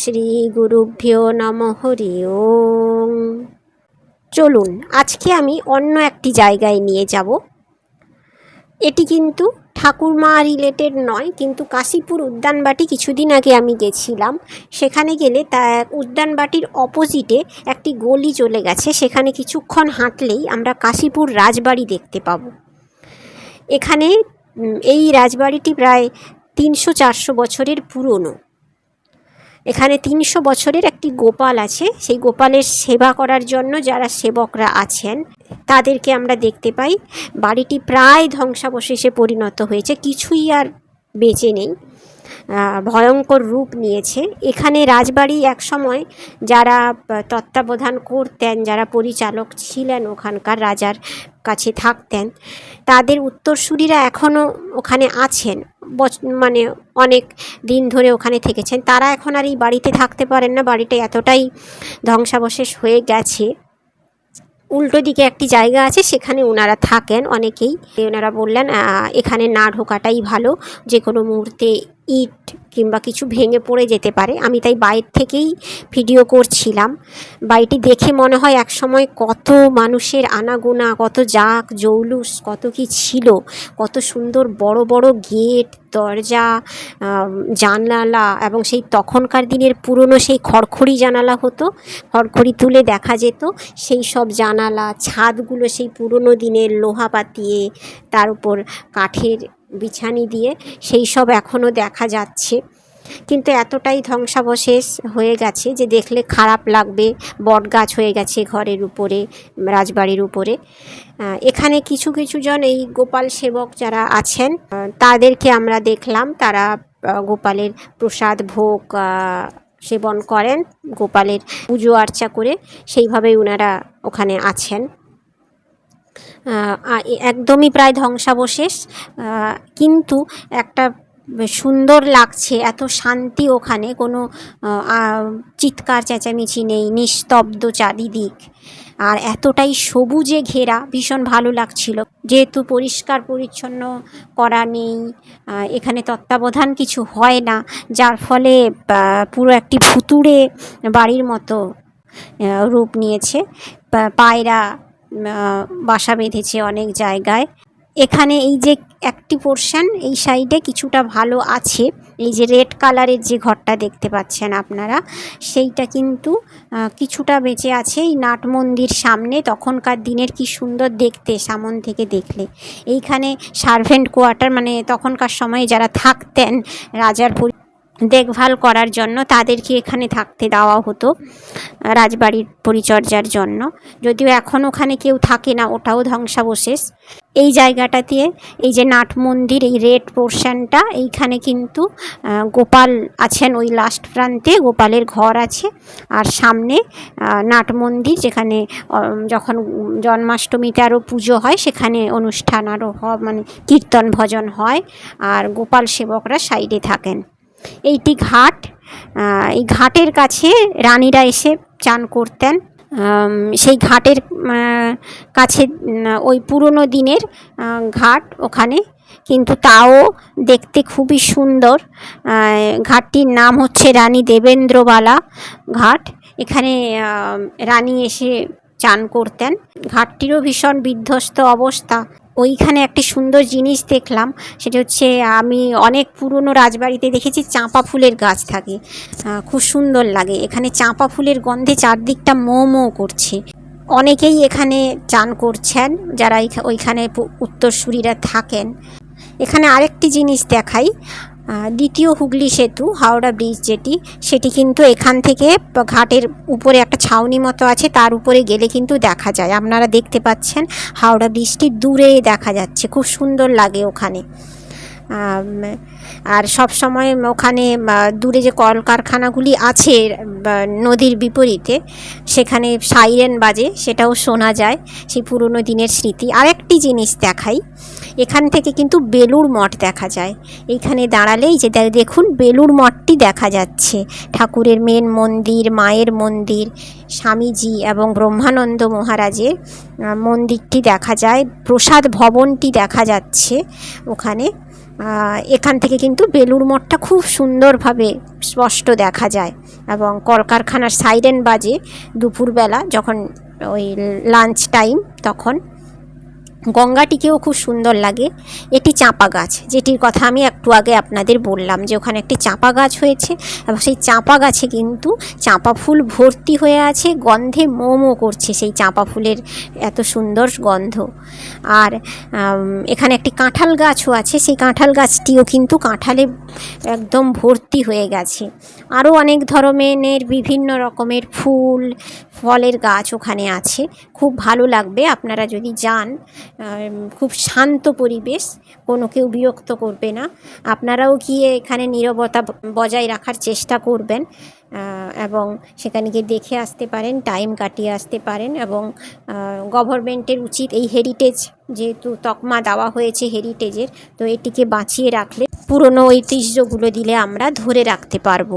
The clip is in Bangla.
শ্রী গুরুভ্যো নম হরি ওং চলুন, আজকে আমি অন্য একটি জায়গায় নিয়ে যাব। এটি কিন্তু ঠাকুরমা রিলেটেড নয়, কিন্তু কাশীপুর উদ্যানবাটি কিছুদিন আগে আমি গেছিলাম। সেখানে গেলে তা উদ্যানবাটির অপোজিটে একটি গলি চলে গেছে, সেখানে কিছুক্ষণ হাঁটলেই আমরা কাশীপুর রাজবাড়ি দেখতে পাবো। এখানে এই রাজবাড়িটি প্রায় তিনশো চারশো বছরের পুরনো। এখানে তিনশো বছরের একটি গোপাল আছে। সেই গোপালের সেবা করার জন্য যারা সেবকরা আছেন, তাদেরকে আমরা দেখতে পাই। বাড়িটি প্রায় ধ্বংসাবশেষে পরিণত হয়েছে। কিছুই আর বেঁচে নেই। ভয়ঙ্কর রূপ নিয়েছে। এখানে রাজবাড়ি একসময় যারা তত্ত্বাবধান করতেন, যারা পরিচালক ছিলেন ওখানকার রাজার কাছে থাকতেন, তাদের উত্তরসূরিরা এখনও ওখানে আছেন। মানে অনেক দিন ধরে ওখানে থেকেছেন। তারা এখন আর এই বাড়িতে থাকতে পারেন না। বাড়িটা এতটাই ধ্বংসাবশেষ হয়ে গেছে। উল্টো দিকে একটি জায়গা আছে, সেখানে ওনারা থাকেন অনেকেই। ওনারা বললেন এখানে না ঢোকাটাই ভালো। যে কোনো মুহূর্তে ইট কিংবা কিছু ভেঙে পড়ে যেতে পারে। আমি তাই বাইরে থেকেই ভিডিও করছিলাম। বাড়িটি দেখে মনে হয় একসময় কত মানুষের আনাগোনা, কত জাক, জৌলুস, কত কি ছিল, কত সুন্দর বড় বড় গেট, দরজা জানালা এবং সেই তখনকার দিনের পুরনো সেই খড়খড়ি জানালা হতো, খড়খড়ি তুলে দেখা যেত। সেই সব জানালা, ছাদগুলো সেই পুরনো দিনের লোহা পাতিয়ে তার উপর কাঠের বিছানি দিয়ে সেই সব এখনও দেখা যাচ্ছে। কিন্তু এতটাই ধ্বংসাবশেষ হয়ে গেছে যে দেখলে খারাপ লাগবে বট গাছ হয়ে গেছে ঘরের উপরে, রাজবাড়ির উপরে। এখানে কিছু কিছু জন এই গোপাল সেবক যারা আছেন তাদেরকে আমরা দেখলাম। তারা গোপালের প্রসাদ, ভোগ সেবন করেন, গোপালের পুজো আর্চা করে সেইভাবেই ওনারা ওখানে আছেন। একদমই প্রায় ধ্বংসাবশেষ। কিন্তু একটা সুন্দর লাগছে, এত শান্তি ওখানে, কোনো চিৎকার চেঁচামেচি নেই, নিস্তব্ধ চারিদিক। আর এতটাই সবুজে ঘেরা, ভীষণ ভালো লাগছিল। যেহেতু পরিষ্কার পরিচ্ছন্ন করা নেই এখানে তত্ত্বাবধান কিছু হয় না, যার ফলে পুরো একটি ভুতুড়ে বাড়ির মতো রূপ নিয়েছে। পায়রা বাসা বেঁধেছে অনেক জায়গায়। এখানে এই যে একটি পোর্শন এই সাইডে কিছুটা ভালো আছে। এই যে রেড কালারের যে ঘরটা দেখতে পাচ্ছেন আপনারা, সেইটা কিন্তু কিছুটা বেঁচে আছে। এই নাট মন্দির সামনে, তখনকার দিনের কি সুন্দর দেখতে, সামন থেকে দেখলে। এইখানে সার্ভেন্ট কোয়ার্টার মানে তখনকার সময়ে যারা থাকতেন, রাজার দেখভাল করার জন্য তাদেরকে এখানে থাকতে দেওয়া হতো, রাজবাড়ির পরিচর্যার জন্য। যদিও এখন ওখানে কেউ থাকে না, ওটাও ধ্বংসাবশেষ। এই জায়গাটাতে এই যে নাট মন্দির, এই রেড পোর্শনটা, এইখানে কিন্তু গোপাল আছেন ওই লাস্ট প্রান্তে, গোপালের ঘর আছে। আর সামনে নাট মন্দির, যেখানে যখন জন্মাষ্টমীতে আরও পুজো হয়, সেখানে অনুষ্ঠান আরও মানে কীর্তন ভজন হয়। আর গোপাল সেবকরা সাইডে থাকেন। এইটি ঘাট। এই ঘাটের কাছে রানীরা এসে চান করতেন। সেই ঘাটের কাছে ওই পুরনো দিনের ঘাট ওখানে। কিন্তু তাও দেখতে খুবই সুন্দর। ঘাটটির নাম হচ্ছে রানী দেবেন্দ্রবালা ঘাট। এখানে রানী এসে চান করতেন। ঘাটটিরও ভীষণ বিধ্বস্ত অবস্থা। ওইখানে একটি সুন্দর জিনিস দেখলাম, সেটা হচ্ছে আমি অনেক পুরনো রাজবাড়িতে দেখেছি চাঁপা ফুলের গাছ থাকে। খুব সুন্দর লাগে। এখানে চাঁপা ফুলের গন্ধে চারদিকটা মো মো করছে। অনেকেই এখানে চান করছেন, যারা ওইখানে উত্তরসূরিরা থাকেন। এখানে আরেকটি জিনিস দেখাই। দ্বিতীয় হুগলি সেতু, হাওড়া ব্রিজ যেটি, সেটি কিন্তু এখান থেকে ঘাটের উপরে একটা ছাউনি মতো আছে, তার উপরে গেলে কিন্তু দেখা যায়। আপনারা দেখতে পাচ্ছেন হাওড়া ব্রিজটি দূরে দেখা যাচ্ছে। খুব সুন্দর লাগে ওখানে। আর সব সময় ওখানে দূরে যে কলকারখানাগুলি আছে নদীর বিপরীতে, সেখানে সাইরেন বাজে, সেটাও শোনা যায়, সেই পুরনো দিনের স্মৃতি। আরেকটি জিনিস দেখাই, এখান থেকে কিন্তু বেলুড় মঠ দেখা যায়। এইখানে দাঁড়ালেই যে দেখুন বেলুড় মঠটি দেখা যাচ্ছে। ঠাকুরের মেন মন্দির, মায়ের মন্দির, স্বামীজি এবং ব্রহ্মানন্দ মহারাজের মন্দিরটি দেখা যায়, প্রসাদ ভবনটি দেখা যাচ্ছে ওখানে। এখান থেকে কিন্তু বেলুড় মঠটা খুব সুন্দরভাবে স্পষ্ট দেখা যায় এবং কলকারখানার সাইরেন বাজে দুপুরবেলা যখন ওই লাঞ্চ টাইম তখন। গঙ্গাটিকেও খুব সুন্দর লাগে। এটি চাঁপা গাছ, যেটির কথা আমি একটু আগে আপনাদের বললাম যে ওখানে একটি চাঁপা গাছ হয়েছে এবং সেই চাঁপা গাছে কিন্তু চাঁপা ফুল ভর্তি হয়ে আছে, গন্ধে মোমো করছে সেই চাঁপা ফুলের এত সুন্দর গন্ধ। আর এখানে একটি কাঁঠাল গাছও আছে, সেই কাঁঠাল গাছটিও কিন্তু কাঁঠালে একদম ভর্তি হয়ে গেছে। আরও অনেক ধরনের বিভিন্ন রকমের ফুল ফলের গাছ ওখানে আছে। খুব ভালো লাগবে, আপনারা যদি যান খুব শান্ত পরিবেশ, কোনো কেউ বিরক্ত করবে না। আপনারাও গিয়ে এখানে নীরবতা বজায় রাখার চেষ্টা করবেন এবং সেখানে গিয়ে দেখে আসতে পারেন, টাইম কাটিয়ে আসতে পারেন, এবং গভর্নমেন্টের উচিত এই হেরিটেজ যেহেতু তকমা দেওয়া হয়েছে হেরিটেজের তো এটিকে বাঁচিয়ে রাখলে পুরনো ঐতিহ্যগুলো দিলে আমরা ধরে রাখতে পারব।